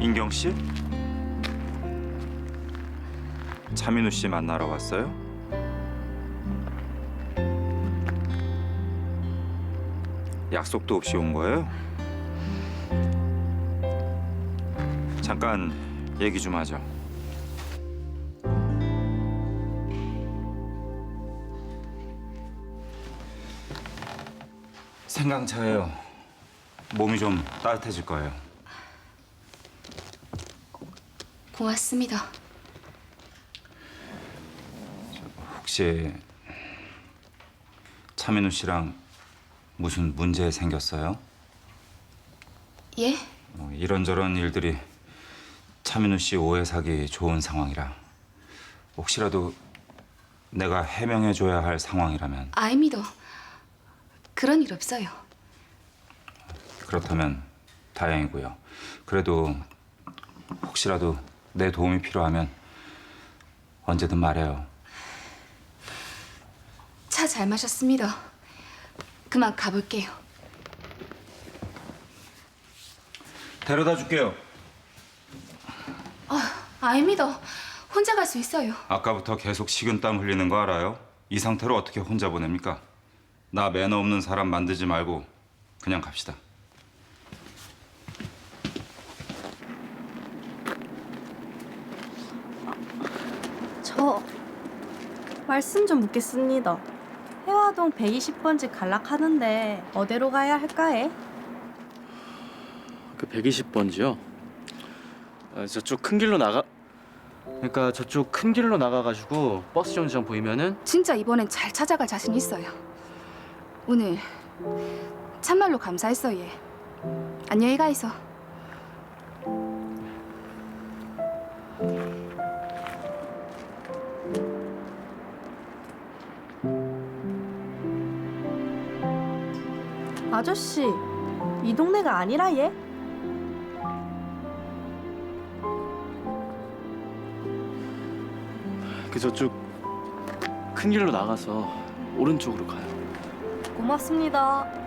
은경 씨? 차민우 씨 만나러 왔어요? 약속도 없이 온 거예요? 잠깐 얘기 좀 하죠. 생강차예요. 몸이 좀 따뜻해질 거예요. 고맙습니다. 혹시 차민우 씨랑 무슨 문제 생겼어요? 예? 어, 이런저런 일들이 차민우 씨 오해 사기 좋은 상황이라 혹시라도 내가 해명해 줘야 할 상황이라면 아닙니다. 그런 일 없어요. 그렇다면 다행이고요. 그래도 혹시라도 내 도움이 필요하면 언제든 말해요. 차 잘 마셨습니다. 그만 가볼게요. 데려다 줄게요. 아닙니다. 혼자 갈 수 있어요. 아까부터 계속 식은땀 흘리는 거 알아요? 이 상태로 어떻게 혼자 보냅니까? 나 매너 없는 사람 만들지 말고 그냥 갑시다. 저 말씀 좀 묻겠습니다. 해화동 120번지 갈락하는데 어디로 가야 할까에? 그 120번지요? 아, 저쪽 큰 길로 나가 그러니까 저쪽 큰 길로 나가가지고 버스 정류장 보이면은 진짜 이번엔 잘 찾아갈 자신 있어요. 오늘 참말로 감사했어 얘. 안녕히 가 있어. 아저씨, 이 동네가 아니라 얘? 그 저쪽 큰 길로 나가서 오른쪽으로 가요. 고맙습니다.